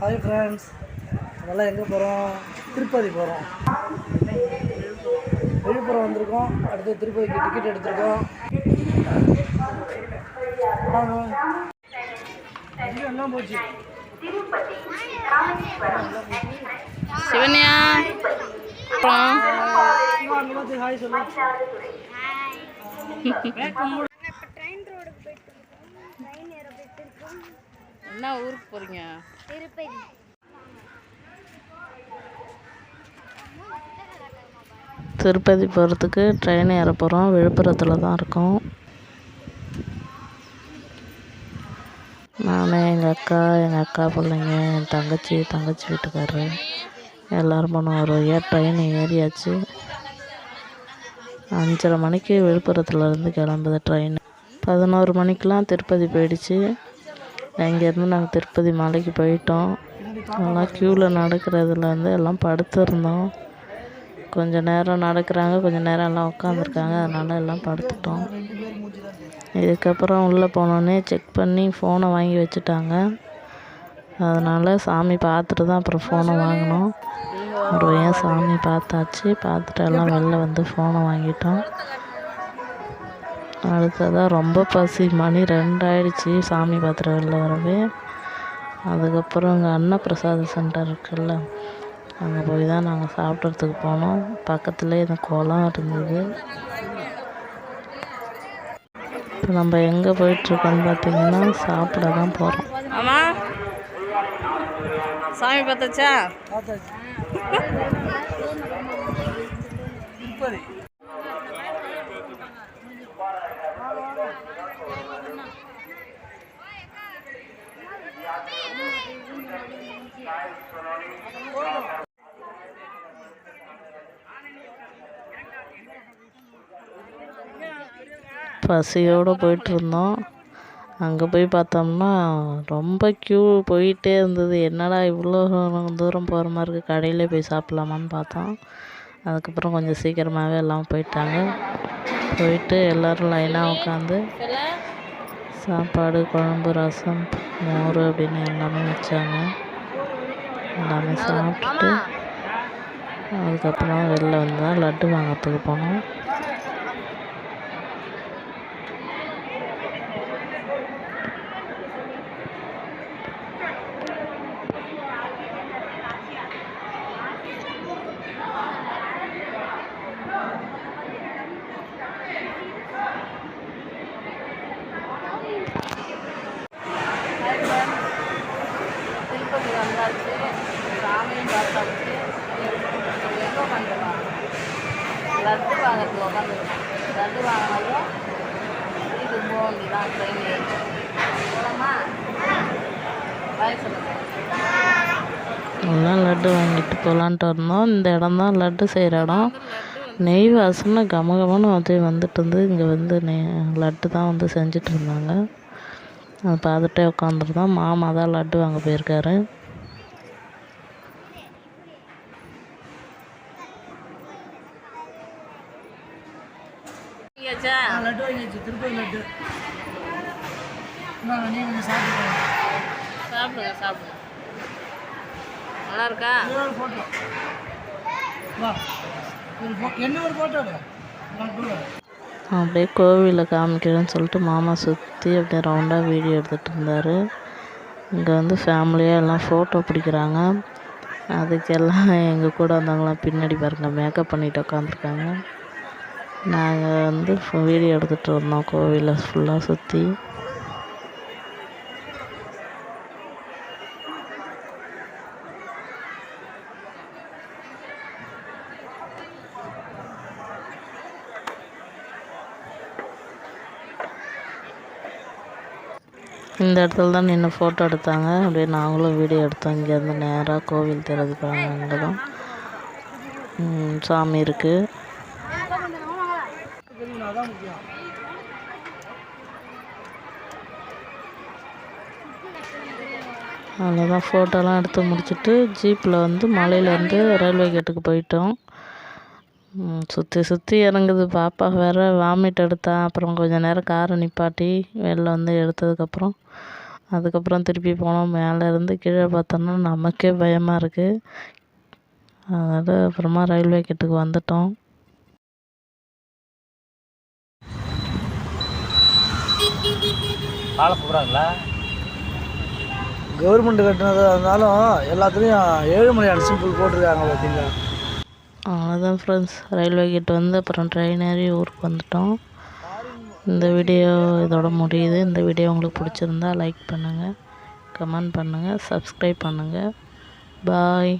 Hi friends அதெல்லாம் எங்கே போகிறோம் திருப்பதி போகிறோம் விழுப்புரம் வந்திருக்கோம். அடுத்து திருப்பதிக்கு டிக்கெட் எடுத்திருக்கோம். எல்லாம் போச்சு? சிவன்யா. ஹாய் சொல்லு. என்ன ஊருக்கு போறீங்க? திருப்பதி திருப்பதி போகிறதுக்கு ட்ரெயின் ஏற போகிறோம் விழுப்புரத்தில் தான் இருக்கோம். நான் எங்கள் அக்கா எங்கள் அக்கா பிள்ளைங்க என் தங்கச்சி தங்கச்சி வீட்டுக்காரரு எல்லோரும் போனோம். ஒரு வழியாக ட்ரெயின் ஏறியாச்சு. அஞ்சரை மணிக்கு விழுப்புரத்துலேருந்து கிளம்புது ட்ரெயின் பதினோரு மணிக்கெலாம் திருப்பதி போயிடுச்சு. இங்கேருந்து நாங்கள் திருப்பதி மலைக்கு போயிட்டோம். நல்லா க்யூவில் நடக்கிறதுலேருந்து எல்லாம் படுத்துருந்தோம். கொஞ்சம் நேரம் நடக்கிறாங்க கொஞ்சம் நேரம் எல்லாம் உட்காந்துருக்காங்க அதனால் எல்லாம் படுத்துட்டோம். இதுக்கப்புறம் உள்ளே போனோடனே செக் பண்ணி ஃபோனை வாங்கி வச்சுட்டாங்க. அதனால் சாமி பார்த்துட்டு தான் அப்புறம் ஃபோனை வாங்கினோம். ஒரு ஏன் சாமி பார்த்தாச்சு. பார்த்துட்டு எல்லாம் வெளில வந்து ஃபோனை வாங்கிட்டோம். அடுத்ததாக ரொம்ப பசி. மணி ரெண்டாயிடுச்சு சாமி பார்த்துட்டு வெளில வரவே. அதுக்கப்புறம் இங்கே அன்னப்பிரசாத சென்டர் இருக்குல்ல அங்கே போய் தான் நாங்கள் சாப்பிட்றதுக்கு போனோம். பக்கத்துலேயே இந்த குளம் இருந்தது. இப்போ நம்ம எங்கே போயிட்டுருக்கோன்னு பார்த்தீங்கன்னா சாப்பிட தான் போகிறோம் ஆமாம் சாமி பார்த்தாச்சா பார்த்தாச்சு திருப்பதி பசியோடு போயிட்டுருந்தோம். அங்கே போய் பார்த்தோம்னா ரொம்ப க்யூ போயிட்டே இருந்தது. என்னடா இவ்வளோ தூரம் போகிற மாதிரி இருக்குது கடையிலே போய் சாப்பிட்லாமான்னு பார்த்தோம். அதுக்கப்புறம் கொஞ்சம் சீக்கிரமாகவே எல்லாம் போயிட்டாங்க. போயிட்டு எல்லோரும் லைனாக உட்காந்து சாப்பாடு குழம்பு ரசம் மோர் அப்படின்னு எல்லாமே வச்சாங்க. எல்லாமே சாப்பிட்டுட்டு அதுக்கப்புறம் வெளில வந்து தான் லட்டு வாங்கிறதுக்கு போனோம் திருப்பதி வந்தாச்சு சாமியும் பார்த்தாச்சு எங்கே உட்காந்துருக்கோம் லட்டு வாங்கிறதுக்கு உட்காந்துருக்கோம் லட்டு வாங்கினாலும் இது ட்ரெயின் போகலாமா லட்டு வாங்கிட்டு போகலான்ட்டு இருந்தோம் இந்த இடம் தான் லட்டு செய்கிற இடம். நெய் வாசனை கமகமன்னு அது வந்துட்டு இருந்து இங்கே வந்து நெய் லட்டு தான் வந்து செஞ்சுட்டு இருந்தாங்க. அதை பார்த்துட்டே உட்காந்துருந்தோம் மாமா தான் லட்டு வாங்க போயிருக்காரு. லட்டு இந்தாங்க நீ கொஞ்சம் சாப்பிடுங்க சாப்பிடுங்க சாப்பிடுங்க. நல்லா இருக்கா? ஒரு ஃபோட்டோ வா. ஒரு ஃபோ என்ன ஒரு ஃபோட்டோ அப்படியே கோவிலில் காமிக்கிறேன்னு சொல்லிட்டு மாமா சுற்றி அப்படியே ரவுண்டாக வீடியோ எடுத்துகிட்டு இருந்தார். இங்கே வந்து ஃபேமிலியாக எல்லாம் ஃபோட்டோ பிடிக்கிறாங்க. அதுக்கெல்லாம் எங்கள் கூட வந்தவங்களாம் பின்னாடி பாருங்க மேக்கப் பண்ணிட்டு உட்காந்துருக்காங்க நாங்கள் வந்து வீடியோ எடுத்துகிட்டு இருந்தோம் கோவிலை ஃபுல்லாக சுற்றி இந்த இடத்துல தான் நின்று ஃபோட்டோ எடுத்தாங்க. அப்படியே நாங்களும் வீடியோ எடுத்தோம். இங்கேருந்து நேராக கோவில் தெருக்கு அங்கே தான் சாமி இருக்குது அவ்வளோதான் ஃபோட்டோலாம் எடுத்து முடிச்சுட்டு ஜீப்பில் வந்து மலையிலேருந்து ரயில்வே கேட்டுக்கு போயிட்டோம். சுற்றி சுற்றி இறங்குது. பாப்பா வேறு வாமிட் எடுத்தா அப்புறம் கொஞ்சம் நேரம் காரை நிப்பாட்டி வெளில வந்து எடுத்ததுக்கப்புறம் அதுக்கப்புறம் திருப்பி போனோம். மேலே இருந்து கீழே பார்த்தோன்னா நமக்கே பயமாக இருக்குது அதனால் அப்புறமா ரயில்வே கேட்டுக்கு வந்துட்டோம். ஆளை கூப்பிட்றாங்களா கவர்மெண்ட் கட்டினதாக இருந்தாலும் எல்லாத்துலேயும் ஏழுமலையான் சிம்பிள் போட்டிருக்காங்க பார்த்தீங்களா அவ்வளோதான் ஃப்ரெண்ட்ஸ் ரயில்வே கேட் வந்து அப்புறம் ட்ரெயின் ஏறி ஊருக்கு வந்துட்டோம். இந்த வீடியோ இதோட முடியுது. இந்த வீடியோ உங்களுக்கு பிடிச்சிருந்தா லைக் பண்ணுங்கள் கமெண்ட் பண்ணுங்கள் சப்ஸ்கிரைப் பண்ணுங்கள் பாய்